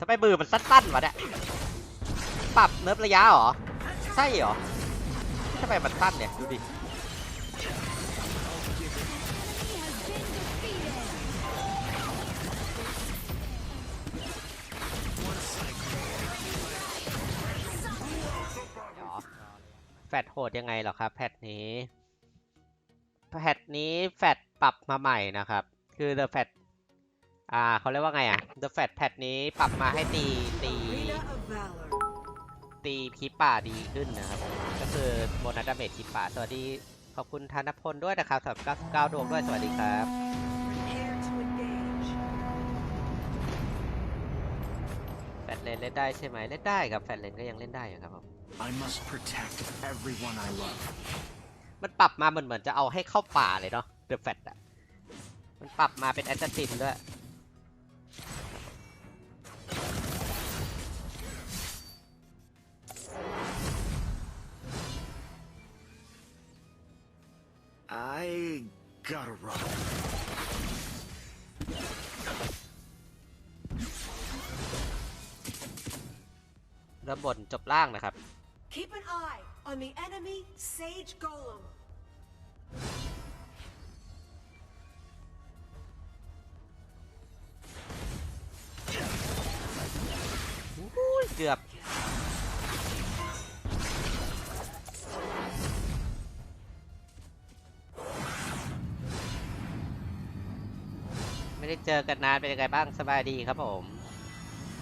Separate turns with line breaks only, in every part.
ทำไมมือมันสั้นๆวะเนี่ยปรับเนิร์ฟระยะหรอ ใช่หรอทำไมมันสั้นเนี่ย ดูดิแฟดโหดยังไงหรอครับแพทนี้แพทนี้แฟดปรับมาใหม่นะครับ คือ The Fat อ่าเขาเรียกว่าไงอะ The Fat แพทนี้ปรับมาให้ตีตี
Arena of Valor.
ตีคีป่าดีขึ้นนะครับผมก็คือโบนัสดาเมจคีป่า สวัสดี ขอบคุณธนพลด้วยนะครับสำหรับ99ดวงด้วย สวัสดีครับ
Prepare to engage.
แฟดเลนเล่นได้ใช่ไหมเล่นได้ครับ แฟดเลนก็ยังเล่นได้อยู่ครับผม
I must protect everyone I love.
มันปรับมาเหมือนเหมือนจะเอาให้เข้าป่าเลยเนาะ The Fat อะมันปรับมาเป็นแอสซัสซินด้วย
I gotta run.
เริ่มบนจบล่างนะครับ
Keep an eye on the enemy Sage Golem.
อุ้ยเกือบ ไม่ได้เจอกันนานเป็นยังไงบ้างสบายดีครับผม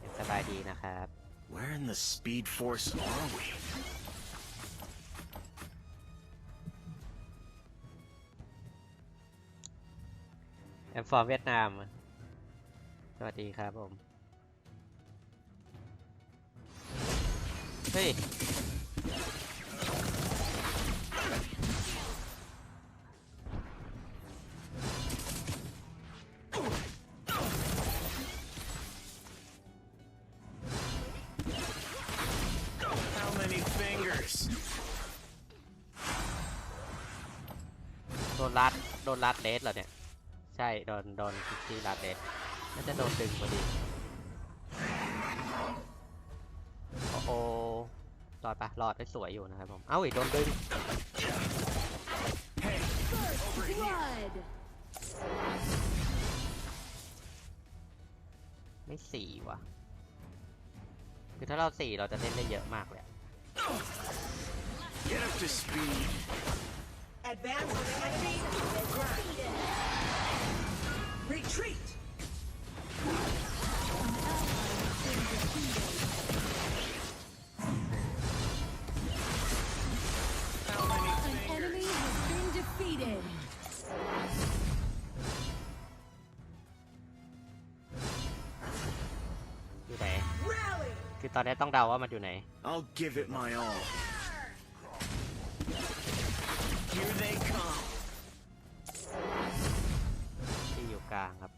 เป็นสบายดีนะครับ
Where in the Speed Force are we?
แอมฟอร์มเวียดนาม สวัสดีครับผม เฮ้ย โดนรัดโดนรัดเลสเหรอเนี่ย ใช่โดนโดนที่รัดเลสน่าจะโดนดึงพอดีโอ้โหรอดปะรอดได้สวยอยู่นะครับผมเอ้าอีกโดนดึงไม่สี่ว่ะคือถ้าเราสี่เราจะเล่นได้เยอะมากเลย
Get up to speed.
Advance on the enemy. Retreat.
An enemy has been defeated.
อยู่ไหน
Rally.
คือตอนนี้ต้องเดาว่ามันอยู่ไหน
I'll give it my all. Here they come.
ที่อยู่กลางครับ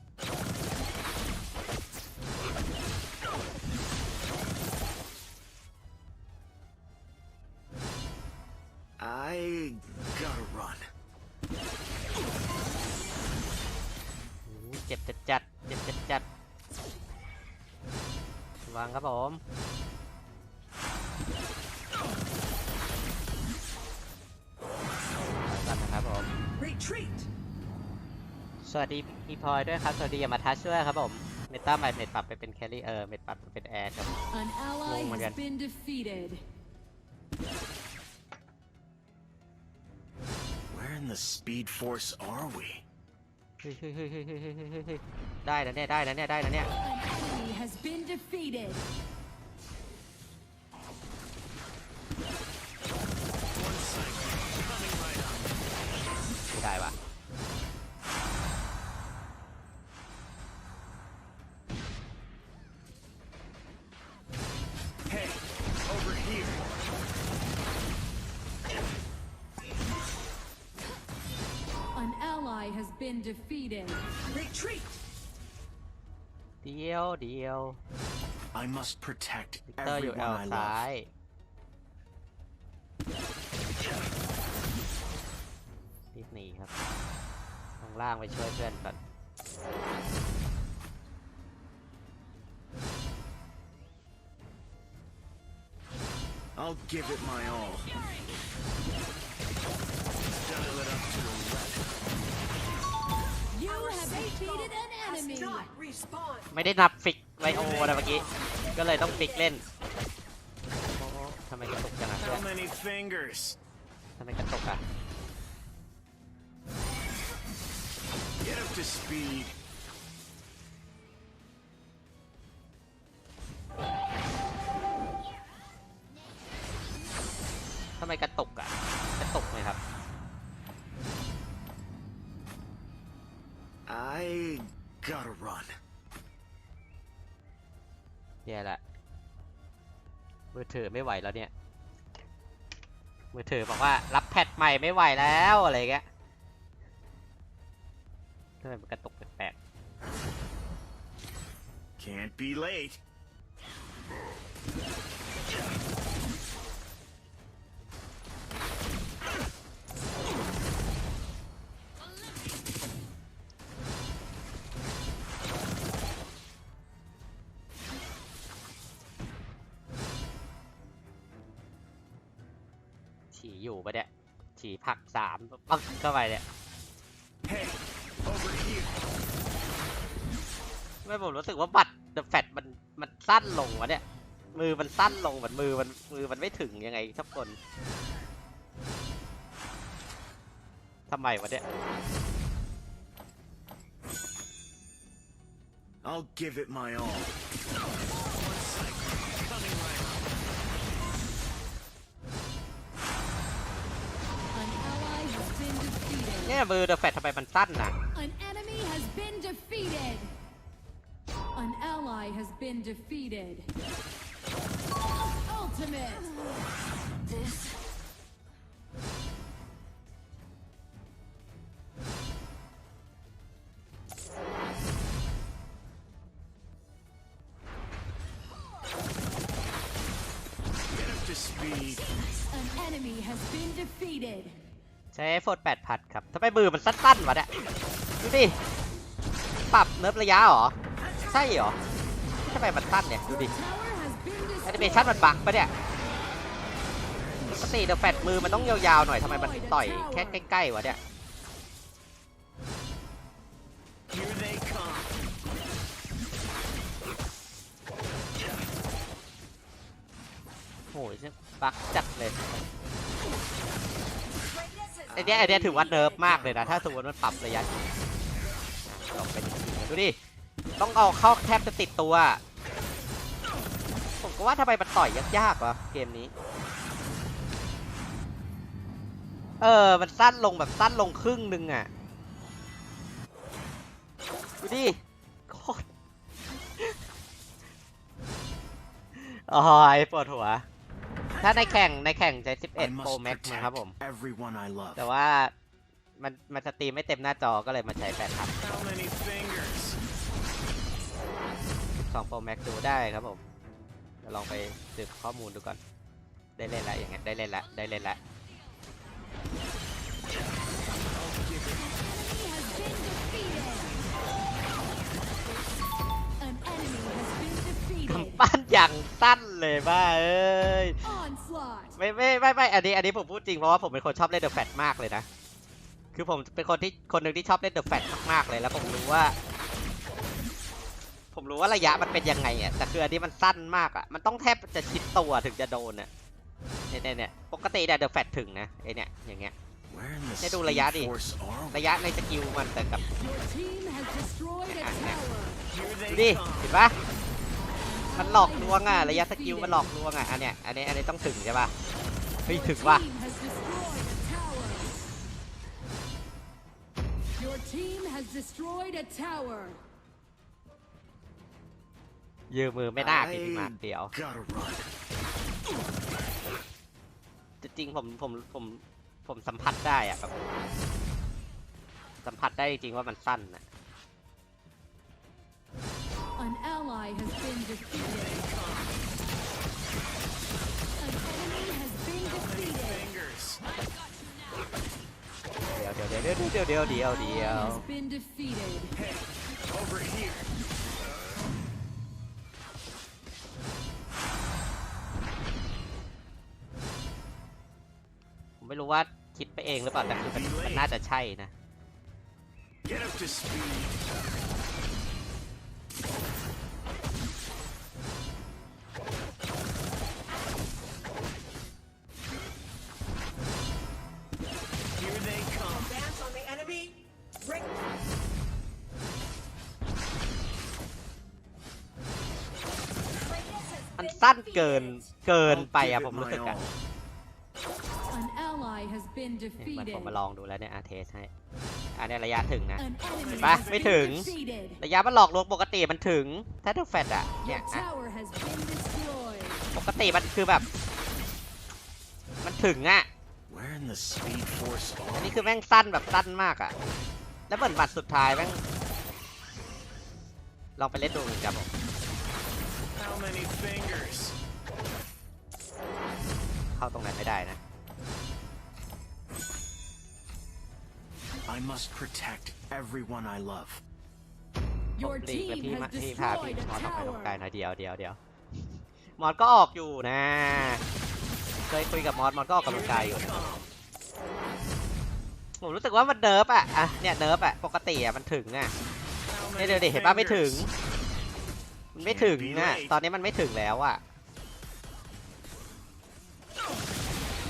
I gotta run.
โอ้โหเจ็บจัดจัดเจ็บจัดจัดวางครับผม สวัสดีพี่พลอยด้วยครับ สวัสดีอย่ามาทัชด้วยครับผม เมตาใหม่เมตปรับไปเป็นแครี่เออเมตปรับไปเป็นแอร์ครับ
An ally
Oh my
has
God.
been defeated.
Where in the Speed Force are we?
เฮ้ยเฮ้ยเฮ้ยเฮ้ยเฮ้ยเฮ้ยเฮ้ยเฮ้ยได้แล้วเนี่ยได้แล้วเนี่ยได้แล้วเนี่ย
An enemy has been defeated.
ไม่ได้ว่ะ
Hey, over here.
An ally has been defeated.
Retreat.
เดียวเดียว
I must protect
วิกเตอร์อยู่แอ
everyone
ล
I
ซ้า
love.
ย หนีครับลงล่างไปช่วยเพื่อนก่อนไม่ได้นับฟิกไวโอนะเมื่อกี้ ก็เลยต้องฟิกเล่นทำไมกระตุกจังอะทำไมกระตุกอะ
to speed.
ทำไมกระตุกอะกระตุกไหมครับ
I gotta run.
แย่ละมือถือไม่ไหวแล้วเนี่ย มือถือบอกว่ารับแพทใหม่ไม่ไหวแล้วอะไรเงี้ยทำไมมันกระตุกแปลก
Can't be late.
ๆฉี่อยู่ปะเนี่ยฉี่ผักสามปักเข้าไปเนี่ย ไม่ผมรู้สึกว่าบัตรเดอะแฟตมันมันสั้นลงวะเนี่ย มือมันสั้นลงเหมือนมือมันมือมันไม่ถึงยังไงทุกคนทำไมวะเนี่ย
I'll give it my all. One cycle. Coming right up.
An ally has been defeated.
เนี่ยมือเดอะแฟตทำไมมันสั้นน่ะ
An enemy has been defeated. An ally has been defeated. Ultimate.
This
'Get up to speed.
An enemy has been defeated.
ใช้โฟนแปดพัดครับทำไมมือมันสั้นๆวะเนี่ย ดูดิ ปรับเนิร์ฟระยะเหรอ ใช่เหรอทำไมมันสั้นเนี่ยดู
Your
ดิ
tower has been
แอนิเม
destroyed.
ชันมันบักปะเนี่ยปกติเดอะแฟตมือมันต้องยาวๆหน่อยทำไมมันต่อยแค่ใกล้ๆวะเนี่ย
Here they come.
โอ้ยบักจัดเลย
greatness is
ไอเนี้ยไอเนี้ยถือว่าเนิร์ฟมากเลยนะ ถ้าสมมติมันปรับระยะอะลองเป็นจริงๆดูดิ ต้องเอาเข้าแทบจะติดตัว ผมก็ว่าทำไมมันต่อยยากๆวะเกมนี้ เออ มันสั้นลงแบบสั้นลงครึ่งหนึงอะ ดูดิโคตรโอ้ยปวดหัว ถ้าในแข่งในแข่งใช้
I
11 Pro
must
Max มั้งครับ
protect
ผม
everyone I love.
แต่ว่ามันมันสตรีมไม่เต็มหน้าจอก็เลยมาใช้แปดพัน 12 Pro Max ดูได้ครับผมเดี๋ยวลองไปสืบข้อมูลดูก่อน ได้เล่นละอย่างเงี้ยได้เล่นละได้เล่นละ
An enemy has been defeated. An enemy has been defeated.
กำปั้นอย่างสั้นเลยบ้าเอ้ย
Onslaught.
ไม่ไม่ไม่ไม่อันนี้อันนี้ผมพูดจริงเพราะว่าผมเป็นคนชอบเล่นเดอะแฟตมากเลยนะ คือผมเป็นคนที่คนหนึ่งที่ชอบเล่นเดอะแฟตมากๆเลยแล้วผมรู้ว่า ผมรู้ว่าระยะมันเป็นยังไงอะแต่คืออันนี้มันสั้นมากอะมันต้องแทบจะชิดตัวถึงจะโดนอะเนี่ยเนี่ยเนี่ยปกติเนี่ยเดอะแฟตถึงนะไอเนี่ยอย่างเงี้ย
Where in the
Để đủ
speed
là giá đi.
force are we?
ระยะในสกิลมันแต่กับ
Your team has destroyed a tower.
Here
ดู
they
ดิ
come.
เห็นปะมันหลอกลวงอะระยะสกิลมันหลอกลวงอะอันเนี้ยอันนี้อันนี้ต้องถึงใช่ปะเฮ้ย
Your
ถึงว่ะ ยืมมือไม่น่ากินมาเดียว
Gotta run.
จริงๆผมผมผมผมสัมผัสได้อะแบบสัมผัสได้จริงๆว่ามันสั้นนะ
An ally has been defeated. An enemy has been defeated.
Fingers.
เดี๋ยวเดี๋ยวเดี๋ยวเดี๋ยวเดี๋ยวเดี๋ยวเดี๋ยว ไม่รู้ว่าคิดไปเองหรือเปล่าแต่คือมันมันน่าจะใช่นะมันสั้นเกินเกินไปอะผมรู้สึกอะ มือน
defeated.
ผมมาลองดูแล้วเนี่ยอาเทสให้อันนี้ระยะถึงนะ
An enemy
Ba,
has
mới
been
thưởng.
defeated.
ระยะมันหลอกลวงปกติมันถึงถ้าดูแฟดอะเนี่
Your
ยอะ
tower has been destroyed.
ปกติมันคือแบบ มันถึงอะ
Where in the Speed Force
อัน
are
นี้คือแม่งสั้นแบบสั้นมากอะแล้วเหมือนบัตรสุดท้ายแม่งลองไปเล่นดูหนึ่งครับผม
How many fingers?
เข้าตรงนั้นไม่ได้นะ
I must protect everyone I love.
ผม
Your
หลีกแล้ว
team
พี่
has
มาพี่พาพี่
destroyed
มอ
a
สออกไปตรงไกล
tower.
หน่อยเดียวเดียวเดียวมอสก็ออกอยู่นะ เคยคุยกับมอสมอสก็ออกกำลังกายอยู่นะผมรู้สึกว่ามันเนิร์ฟอะอะเนี่ยเนิร์ฟอะปกติอะมันถึงอะ
How
เนี่ย
many
เดี๋ยวดิเห็นป่ะไม่ถึง
fingers?
มันไม่ถึงอะตอนนี้มันไม่ถึงแล้วอะ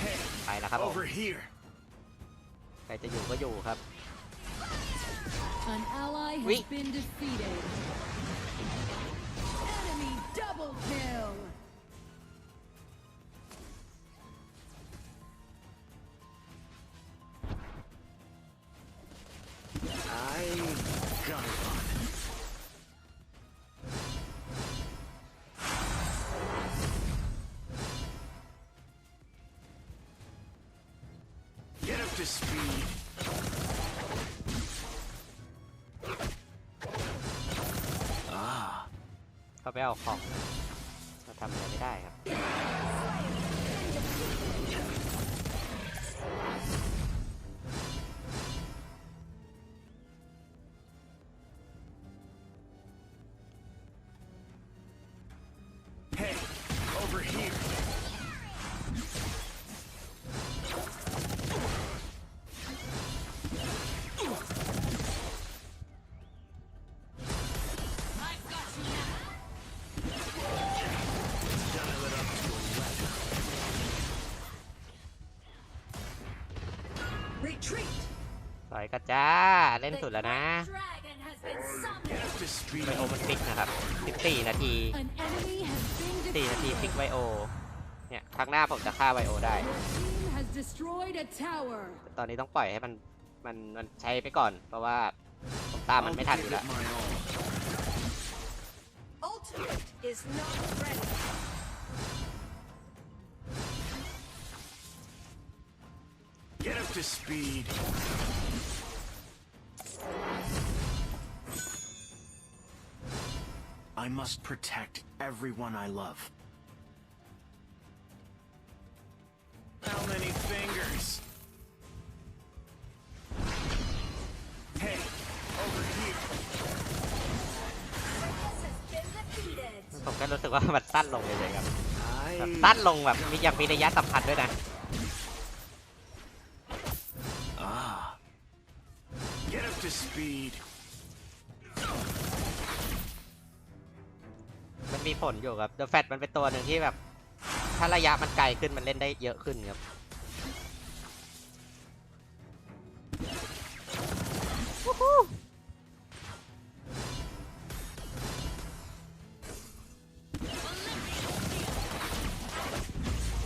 Hey,
ไปแล้วครับผม
over here.
ใครจะอยู่ก็อยู่ครับ
An ally has
Oui.
been defeated. Enemy double kill.
I got it to speed. อ่า
ก็ไปเอาของเราทำอะไรไม่ได้ครับ
Hey,
กระจ้า เล่นสุดแล้วนะ
Dragon has been summoned.
Get up to speed.
ไวโอมันฟิกนะครับ 14 นาที
An enemy has been
4นาที
defeated.
ฟิกไวโอ เนี่ยครั้งหน้าผมจะฆ่าไวโอได้
Your team has destroyed a tower.
ตอนนี้ต้องปล่อยให้มันมันมันใช้ไปก่อน เพราะว่าผมตามมัน
I'll
ไม่ทันอ
give
ยู่แล้ว
it my all.
Ultimate is not ready.
Get up to speed. I must protect everyone I love. How many fingers? Hey, over here.
ผมก็รู้สึกว่ามันสั้นลงเลยๆครับ แบบ
I
สั้นลงแบบมีอย่างมีระยะสัมพันธ์ด้วยนะ
ah. Get up to speed.
มันมีผลอยู่ครับ The Fat มันเป็นตัวหนึ่งที่แบบ ถ้าระยะมันไกลขึ้นมันเล่นได้เยอะขึ้นครับ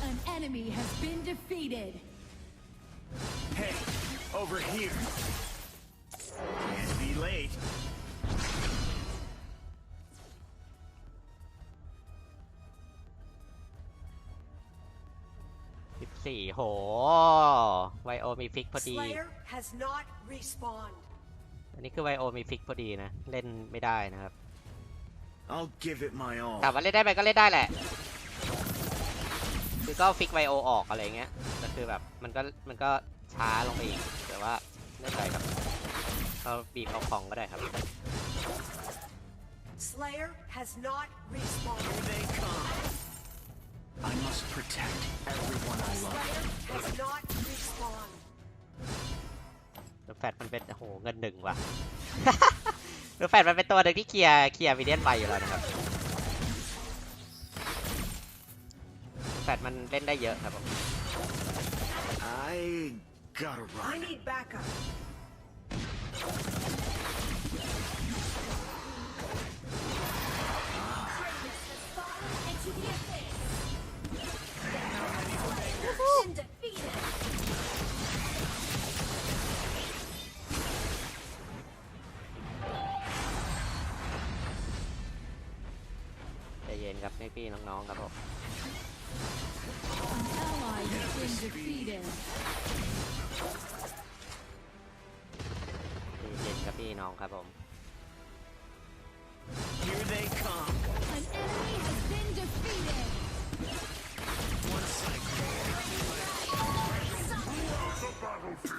An enemy has been defeated.
Hey, over here.
14โห ไวโอมีฟิกพอดี
Slayer has not respawned.
อันนี้คือไวโอมีฟิกพอดีนะ เล่นไม่ได้นะครับ
I'll give it my all.
ถามว่าเล่นได้ไหมก็เล่นได้แหละ คือก็ฟิกไวโอออกอะไรเงี้ยแต่คือแบบมันก็มันก็ช้าลงไปอีก แต่ว่าไม่เป็นไรครับเราบีบเอาของก็ได้ครับ
Slayer has not respawned.
Here they come. I must protect everyone I love.
Does
แฟดมันเป็นโอ้โหเงินหนึ่งว่ะ แล้วแฟดมันเป็นตัวหนึ่งที่เคลียร์เคลียร์วิเดียนไวอยู่แล้วนะครับ แฟดมันเล่นได้เยอะครับผม
I got
a
run.
I need backup.
พี่น้องครับผม
Here they come.
An enemy has been defeated.
One cycle.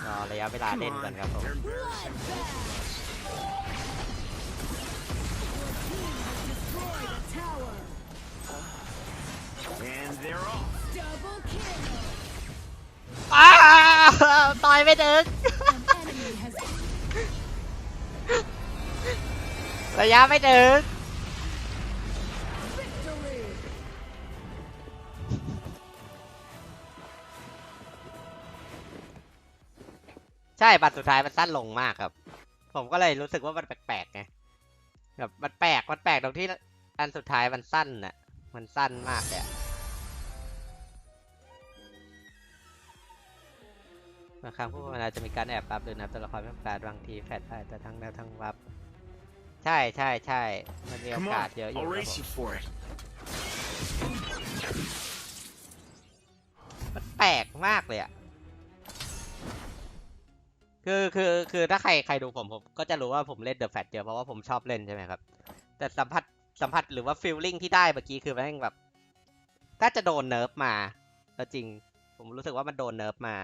รอระยะเวลา
Come
เล่นก่อน
on.
ครับผม
They're embarrassing.
Destroyed a tower.
And they're off.
Double kill.
อ้าวต่อยไม่ถึง ระยะไม่ถึงใช่บัตรสุดท้ายมันสั้นลงมากครับ ผมก็เลยรู้สึกว่ามันแปลกๆไงแบบมันแปลกมันแปลกตรงที่อันสุดท้ายมันสั้นน่ะ มันสั้นมากเลยบางครั้งพวกมันาจะมีการแอบรับหรือนับตัวละครเพิ่มการบางทีแฟดได้แต่ทั้งแนวทั้งวับ ใช่ใช่ใช่มันมีโอ
Come
กาส
on.
เยอะอยู่
I'll
ครับ
race
ผม
you for it.
มันแปลกมากเลยอะคือคือคือถ้าใครใครดูผมผมก็จะรู้ว่าผมเล่นเดอะแฟตเยอะเพราะว่าผมชอบเล่นใช่ไหมครับ แต่สัมผัสสัมผัสหรือว่าฟีลลิ่งที่ได้เมื่อกี้คือแม่งแบบถ้าจะโดนเนิร์ฟมา แล้วจริง ผมรู้สึกว่ามันโดนเนิร์ฟมา